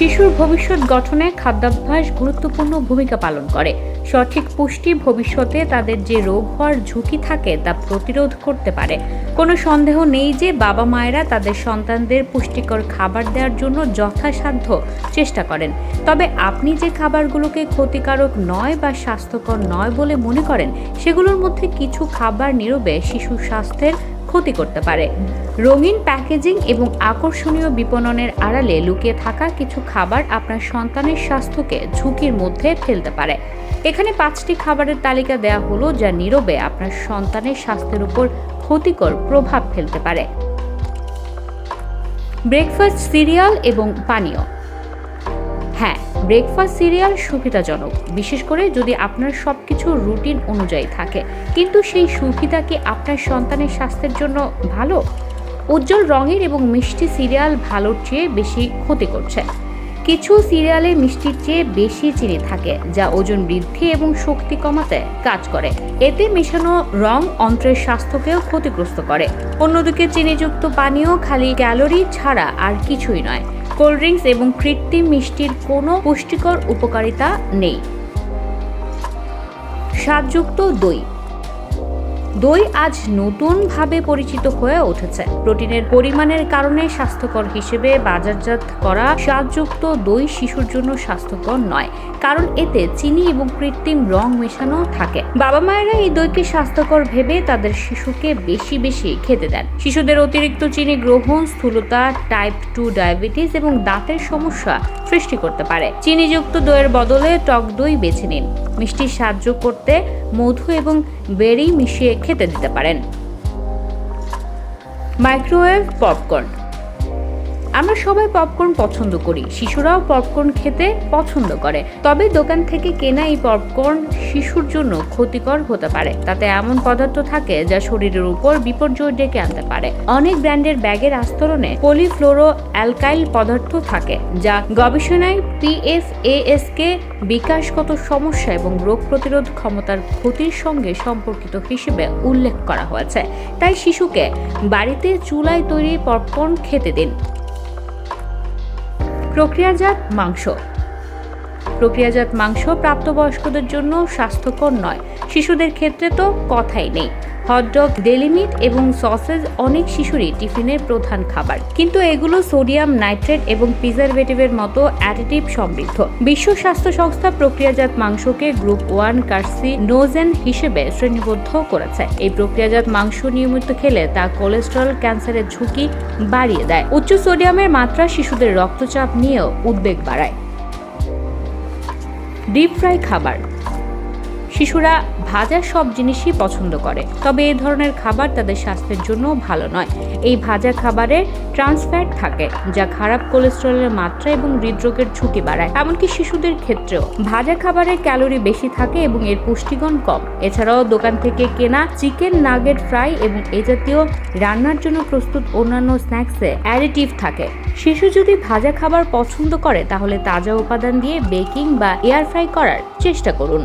শিশুর ভবিষ্যৎ গঠনে খাদ্যাভ্যাস গুরুত্বপূর্ণ ভূমিকা পালন করে। সঠিক পুষ্টি ভবিষ্যতে তাদের যে রোগ হওয়ার ঝুঁকি থাকে তা প্রতিরোধ করতে পারে। কোনো সন্দেহ নেই যে বাবা মায়েরা তাদের সন্তানদের পুষ্টিকর খাবার দেওয়ার জন্য যথাসাধ্য চেষ্টা করেন। তবে আপনি যে খাবারগুলোকে ক্ষতিকারক নয় বা স্বাস্থ্যকর নয় বলে মনে করেন, সেগুলোর মধ্যে কিছু খাবার নীরবে শিশুর স্বাস্থ্যের ক্ষতি করতে পারে। রঙিন প্যাকেজিং এবং আকর্ষণীয় বিপণনের আড়ালে লুকিয়ে থাকা কিছু খাবার আপনার সন্তানের স্বাস্থ্যকে ঝুঁকির মধ্যে ফেলতে পারে। এখানে পাঁচটি খাবারের তালিকা দেওয়া হলো যা নীরবে আপনার সন্তানের স্বাস্থ্যের উপর ক্ষতিকর প্রভাব ফেলতে পারে। ব্রেকফাস্ট সিরিয়াল এবং পানীয়। ব্রেকফাস্ট সিরিয়াল সুবিধাজনক, বিশেষ করে যদি আপনার সব কিছু রুটিন অনুযায়ী থাকে। কিন্তু সেই সুবিধা কি আপনার সন্তানের স্বাস্থ্যের জন্য ভালো? উজ্জ্বল রঙের এবং মিষ্টি সিরিয়াল ভালোর চেয়ে বেশি ক্ষতি করছে। কিছু সিরিয়ালে মিষ্টির চেয়ে বেশি চিনি থাকে, যা ওজন বৃদ্ধি এবং শক্তি কমাতে কাজ করে। এতে মেশানো রং অন্ত্রের স্বাস্থ্যকেও ক্ষতিগ্রস্ত করে। অন্যদিকে চিনিযুক্ত পানীয় খালি ক্যালোরি ছাড়া আর কিছুই নয়। কোল্ড ড্রিঙ্কস এবং কৃত্রিম মিষ্টির কোনো পুষ্টিকর উপকারিতা নেই। স্বাদযুক্ত দই। দই আজ নতুনভাবে পরিচিত হয়ে উঠেছে। প্রোটিনের পরিমাণের কারণে স্বাস্থ্যকর হিসেবে বাজারজাত করা স্বাদযুক্ত দই শিশুর জন্য স্বাস্থ্যকর নয়, কারণ এতে চিনি এবং কৃত্রিম রং মেশানো থাকে। বাবা মায়েরা এই দইকে স্বাস্থ্যকর ভেবে তাদের শিশুকে বেশি বেশি খেতে দেন। শিশুদের অতিরিক্ত চিনি গ্রহণ, স্থূলতা টাইপ টু ডায়াবেটিস এবং দাঁতের সমস্যা সৃষ্টি করতে পারে। চিনিযুক্ত দইয়ের বদলে টক দই বেছে নিন। মিষ্টি সাহায্য করতে মধু এবং বেরি মিশিয়ে খেতে দিতে পারেন। Microwave popcorn. আমরা সবাই পপকর্ন পছন্দ করি। শিশুরাও পপকর্ন খেতে পছন্দ করে। তবে দোকান থেকে কেনা এই পপকর্ন শিশুর জন্য ক্ষতিকর হতে পারে। তাতে এমন পদার্থ থাকে যা শরীরের উপর বিপর্যয় ডেকে আনতে পারে। অনেক ব্র্যান্ডের ব্যাগের আস্তরণে পলিফ্লোরো অ্যালকাইল পদার্থ থাকে, যা গবেষণায় পিএফএএস কে বিকাশগত সমস্যা এবং রোগ প্রতিরোধ ক্ষমতার ক্ষতির সঙ্গে সম্পর্কিত হিসেবে উল্লেখ করা হয়েছে। তাই শিশুকে বাড়িতে চুলায় তৈরি পপকর্ন খেতে দিন। প্রক্রিয়াজাত মাংস। প্রক্রিয়াজাত মাংস প্রাপ্তবয়স্কদের জন্য স্বাস্থ্যকর নয়। শিশুদের ক্ষেত্রে তো কথাই নেই। হটডগ ডেলিমিট এবং সসেজ অনেক শিশুরই টিফিনের প্রধান খাবার। কিন্তু এগুলো সোডিয়াম নাইট্রেট এবং প্রিজারভেটিভের মতো অ্যাডিটিভ সমৃদ্ধ। বিশ্ব স্বাস্থ্য সংস্থা প্রক্রিয়াজাত মাংসকে গ্রুপ ওয়ান কার্সি নোজেন হিসেবে শ্রেণীবদ্ধ করেছে। এই প্রক্রিয়াজাত মাংস নিয়মিত খেলে তা কোলেস্টেরল ক্যান্সারের ঝুঁকি বাড়িয়ে দেয়। উচ্চ সোডিয়ামের মাত্রা শিশুদের রক্তচাপ নিয়েও উদ্বেগ বাড়ায়। ডিপ ফ্রাই খাবার। শিশুরা ভাজা সব জিনিসই পছন্দ করে। তবে এই ধরনের খাবার তাদের স্বাস্থ্যের জন্য ভালো নয়। এই ভাজা খাবারে ট্রান্সফ্যাট থাকে, যা খারাপ কোলেস্টেরলের মাত্রা এবং হৃদরোগের ঝুঁকি বাড়ায়। এমনকি শিশুদের ক্ষেত্রেও। ভাজা খাবারে ক্যালোরি বেশি থাকে এবং এর পুষ্টিগুণ কম। এছাড়াও দোকান থেকে কেনা চিকেন নাগেট ফ্রাই এবং এ জাতীয় রান্নার জন্য প্রস্তুত অন্যান্য স্ন্যাক্সে অ্যাডিটিভ থাকে। শিশু যদি ভাজা খাবার পছন্দ করে, তাহলে তাজা উপাদান দিয়ে বেকিং বা এয়ার ফ্রাই করার চেষ্টা করুন।